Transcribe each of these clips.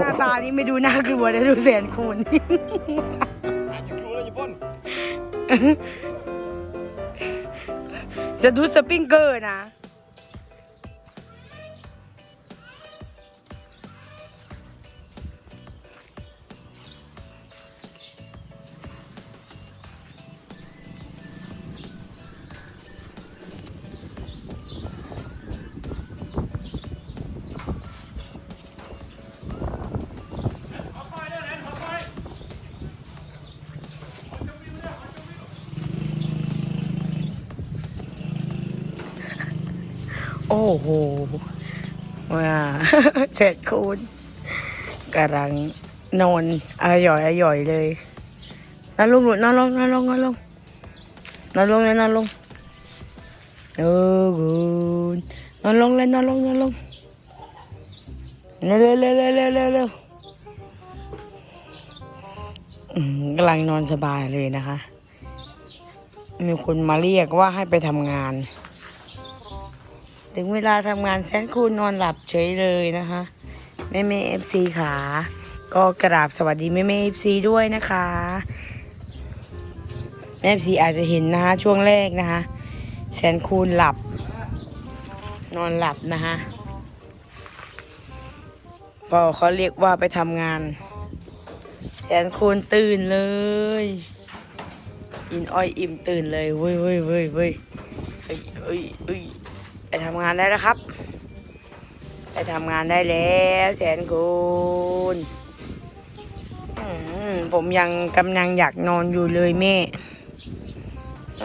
หน้าตานี้ไม่ดูน่ากลัวเลยดูแสนคูณอาจจะรู้แล้วญี่ปุ่นจะดูสปริงเกอร์นะ โอ้โหว้าเสร็จคูณกำลังนอนอร่อยอร่อยเลยนอนลงหนูนอนลงนอนลงนอนลงนอนลงเลยนอนลงเออกูนอนลงเลยนอนลงนอนลงเร็วเร็วเร็วเร็วเร็วเร็วกำลังนอนสบายเลยนะคะ มีคนมาเรียกว่าให้ไปทำงาน ถึงเวลาทำงานแสนคูณนอนหลับเฉยเลยนะคะ แม่แม่เอฟซีขา ก็กราบสวัสดีแม่แม่เอฟซีด้วยนะคะ แม่เอฟซีอาจจะเห็นนะคะช่วงแรกนะคะแสนคูณหลับ นอนหลับนะคะพอเขาเรียกว่าไปทำงาน แสนคูณตื่นเลย อินอ้อยอิ่มตื่นเลยเว้ยเว้ยเว้ยเว้ยเฮ้ยเฮ้ยเฮ้ย ไปทำงานได้แล้วครับ ไปทำงานได้แล้วแสนคุณผมยังกำลังอยากนอนอยู่เลยแม่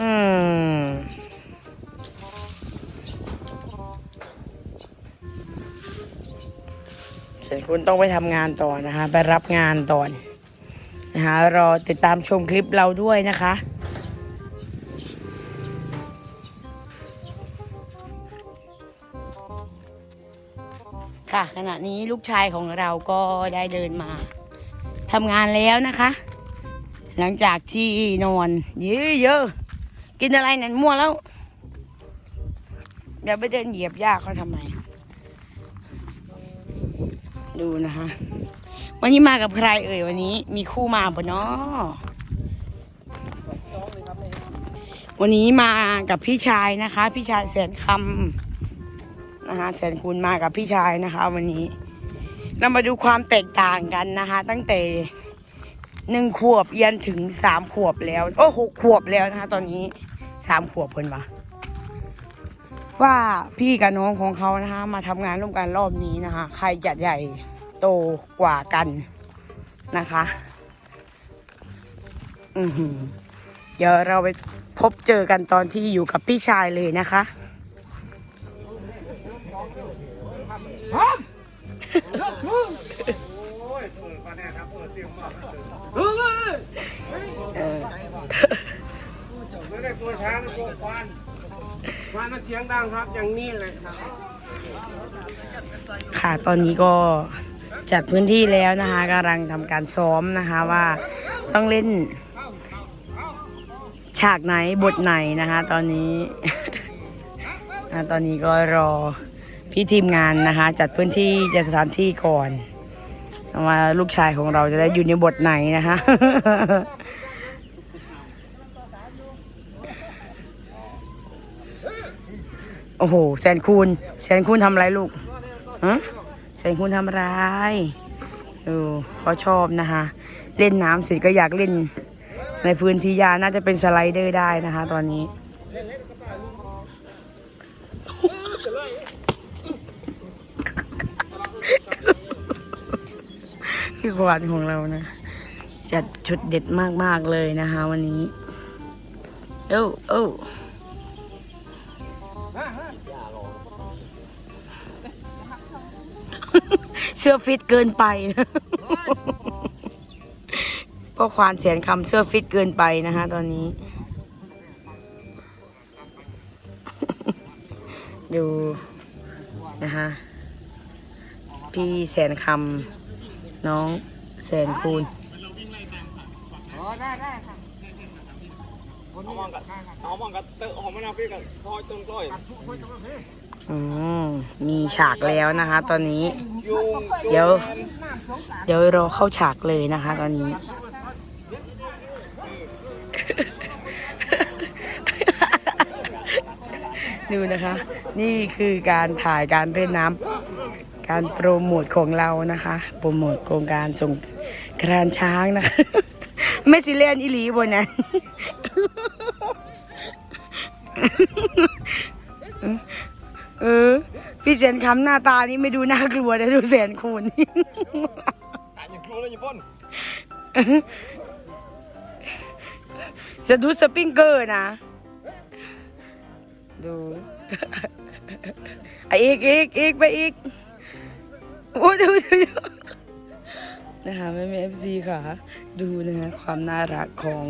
อืมแสนคุณต้องไปทำงานต่อนะคะ ไปรับงานต่อนะคะรอติดตามชมคลิปเราด้วยนะคะ ค่ะ ขณะนี้ลูกชายของเราก็ได้เดินมาทำงานแล้วนะคะ หลังจากที่นอนเยอะเยอะๆกินอะไรนั่นมั่วแล้วเดี๋ยวไปเดินเหยียบหญ้าเขาทำไม ดูนะคะ วันนี้มากับใครเอ่ยวันนี้ มีคู่มาปะเนาะวันนี้มากับพี่ชายนะคะ พี่ชายแสนคำ นะคะแสนคุณมากับพี่ชายนะคะ วันนี้ เรามาดูความแตกต่างกันนะคะ ตั้งแต่หนึ่งขวบยันถึงสามขวบแล้ว โอ้หกขวบแล้วนะคะ ตอนนี้สามขวบเพิ่นวะว่าพี่กับน้องของเขานะคะ มาทำงานร่วมกันรอบนี้นะคะ ใครจะใหญ่โตกว่ากันนะคะ อือหือเดี๋ยวเราไปพบเจอกันตอนที่อยู่กับพี่ชายเลยนะคะ เออไม่ได้กลัวช้างกลัวควานควานมันเสียงดังครับ อย่างนี้เลยครับค่ะตอนนี้ก็จัดพื้นที่แล้วนะคะกำลังทำการซ้อมนะคะว่าต้องเล่น ฉากไหนบทไหนนะคะ ตอนนี้ ตอนนี้ก็รอ พี่ทีมงานนะคะ จัดพื้นที่จัดสถานที่ก่อนว่าลูกชายของเราจะได้อยู่ในบทไหนนะคะโอ้โหแสนคูณแสนคูณทำอะไรลูกฮะแสนคูณทำอะไรเออเขาชอบนะคะ เล่นน้ำเสร็จก็อยากเล่น ในพื้นที่ยาน่าจะเป็นสไลเดอร์ได้นะคะ ตอนนี้ พี่ขวัญของเรานะจัดชุดเด็ดมากๆเลยนะคะ วันนี้ เอ้าเอ้าเสื้อฟิตเกินไปพราะควานเสียนคำเสื้อฟิตเกินไปนะคะตอนนี้ ดูนะคะพี่แสนคำ น้องแสนคูณอ๋อได้ได้ค่ะเอามองกับเอามองกับเตะหอมมะนาวพี่กับซอยตรงกล้อยอืมมีฉากแล้วนะคะ ตอนนี้ยุงเดี๋ยว เดี๋ยวรอเข้าฉากเลยนะคะ ตอนนี้ ดูนะคะ นี่คือการถ่ายการเล่นน้ำ การโปรโมทของเรานะคะ โปรโมทโครงการส่งกรานช้างนะคะไม่สิเล่นอีหลีบนนั้นเออ พี่เสนคำหน้าตานี้ไม่ดูน่ากลัวแต่ดูแสนคูณตายอย่างครูเลยญี่ปุ่นสะดุดสปริงเกอร์นะ ดูอีกอีกอีกไปอีก โอ้ดูดูดูนะคะแม่แม่เอฟซีค่ะ ดูนะคะความน่ารักของ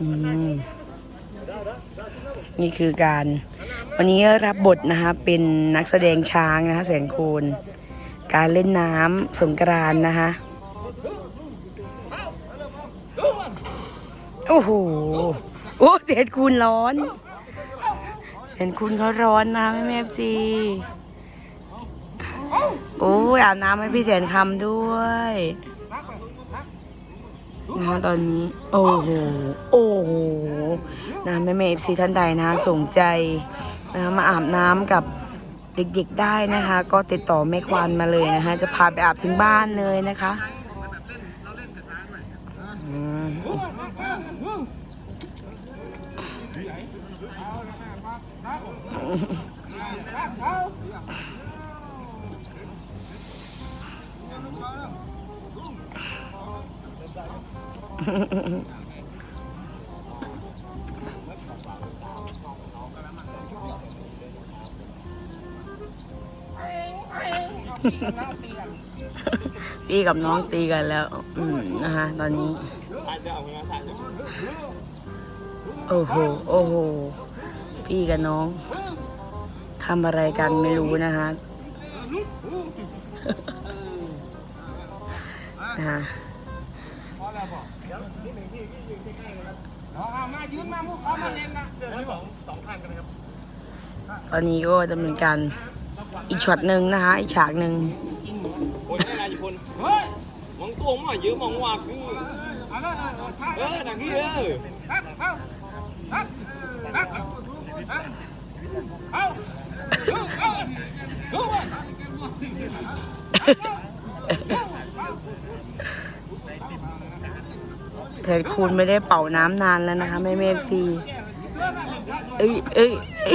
อืมนี่คือการ วันนี้รับบทนะคะเป็นนักแสดงช้างนะคะแสนคูณการเล่นน้ำสงกรานนะคะ โอ้โห โอ้แสนคูณร้อนแสนคูณเขาร้อนนะแม่แม่ซีโอ้ยอาบน้ำให้พี่แสนคำด้วยนะคะตอนนี้ โอ้โห โอ้โห นะแม่แม่เอฟซีท่านใดนะสนใจนะมาอาบน้ำกับเด็กๆได้นะคะ ก็ติดต่อแม่ควานมาเลยนะคะ จะพาไปอาบถึงบ้านเลยนะคะ พี่กับน้องตีกันแล้ว อืมนะคะ ตอนนี้ โอ้โห โอ้โห พี่กับน้องทำอะไรกันไม่รู้นะคะนะคะพอแล้วบอกเดี๋ยวนิดหนึ่งพี่พี่ยืนใกล้ๆนะเอามายืนกามาเล่นนะเสื้อทั้งสองสองพันกันนะครับตอนนี้ก็ดำเนินการอีกช็อตหนึ่งนะคะ อีกฉากหนึ่งคนไม่นายญี่ปุ่นเฮ้ยมองตัวมั่วเยอะมองว่าคือ เออหนังที่เออแต่คุณไม่ได้เป่าน้ำนานแล้วนะคะแม่เมฟซีเอ้ยเอ้ยเอ้ย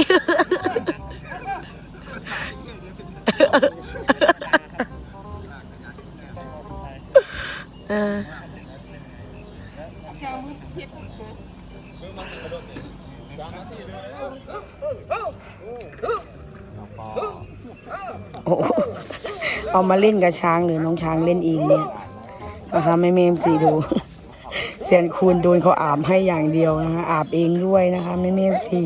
เออโอ้โห เขามาเล่นกับช้างหรือน้องช้างเล่นเองเนี่ยนะคะแม่เมมซีดูเซียนคูณโดนเขาอาบให้อย่างเดียวนะคะอาบเองด้วยนะคะแม่เมมซี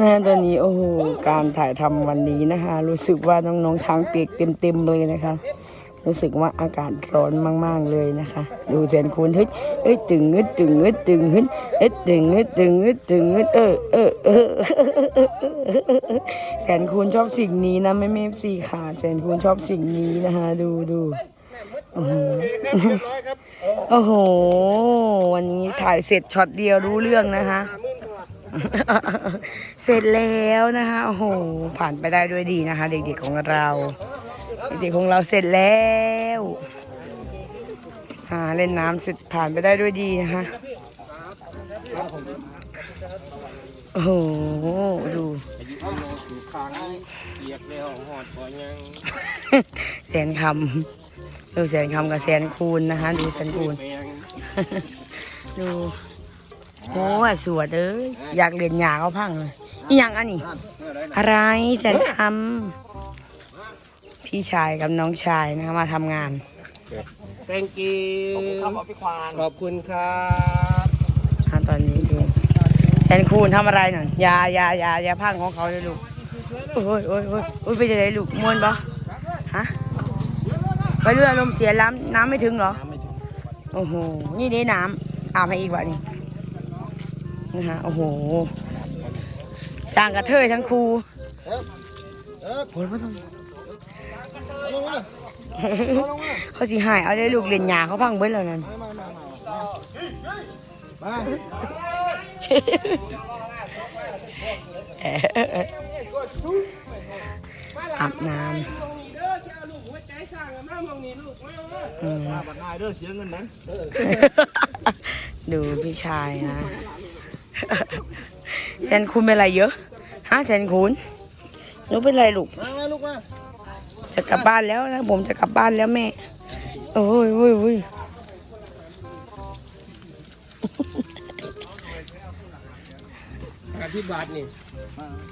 นะตอนนี้โอ้โหการถ่ายทำวันนี้นะคะ รู้สึกว่าน้องๆช้างเปียกเต็มๆเลยนะคะ รู้สึกว่าอากาศร้อนมาก ๆ เลยนะคะ ดูเซียนคูณเฮ้ยเอ้ยตึงงึดตึงงึดตึงฮึดเอ้ยตึงงึดตึงงึดตึงงึดเออเออเออแสนคูณชอบสิ่งนี้นะไม่เมฟซีค่ะแสนคูณชอบสิ่งนี้นะคะ ดูดูโอ้โห วันนี้ถ่ายเสร็จช็อตเดียวรู้เรื่องนะคะ เสร็จแล้วนะคะ โอ้โห ผ่านไปได้ด้วยดีนะคะ เด็กๆของเรา เด็กของเราเสร็จแล้วอ่าเล่นน้ำเสร็จผ่านไปได้ด้วยดีนะคะ โอ้โห ดูแสนคำ ดูแสนคำกับแสนคูณนะคะ ดูแสนคูณ ดูโอ้สวดเอ้ยอยากเรียนยาเขาพังเลยอีหยังอันนี้ อะไรแสนคำ พี่ชายกับน้องชายนะคะมาทำงาน thank you ขอบคุณครับพี่ควานขอบคุณครับอะตอนนี้ดูแสนคูณทำอะไรหน่อยอยาอยาอยาอยาพังของเขาเลยลูกโอ้ยโอ้ยโอ้ยโอ้ยไปจะไหนลูกมวนปะฮะไปด้วยอารมณ์เสียน้ำน้ำไม่ถึงเหรอน้ำไม่ถึงโอ้โห นี่ได้น้ำอาบให้อีกวะนี่นะฮะ โอ้โหสร้างกระเทยทั้งครูเออเออโอ้ยไม่ต้องลงมา เขาสิหายเอาได้ลูกเรียนยาเขาพังเบิ้ลแล้วนั่นอาบน้ำอืมดูพี่ชายนะแซนคุณเป็นไรเยอะฮะแซนคุณหนูเป็นไรลูกมาลูกมา จะกลับบ้านแล้วนะผมจะกลับบ้านแล้วแม่โอ้ยโอ้ยโอ้ยอาทิตย์บาทนี่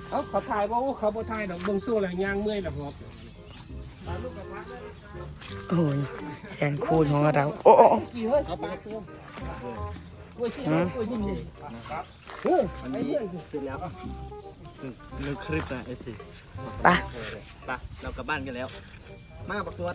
เขาเขาถ่ายบ่าเขาบ่ถ่ายดอกเบิ่งสู้แล้วย่างเมื่อยแล้วหอบโอ้ยแซนคูณของเราโอ้โอ้โอ้กี่ เฮ้ยเอาไปกล้วยชิ้นกล้วยชิ้นนี่อันนี้เสร็จแล้วหนึ่งคลิปนะเอฟซีไป ไปเรากลับบ้านกันแล้ว มาปักสวด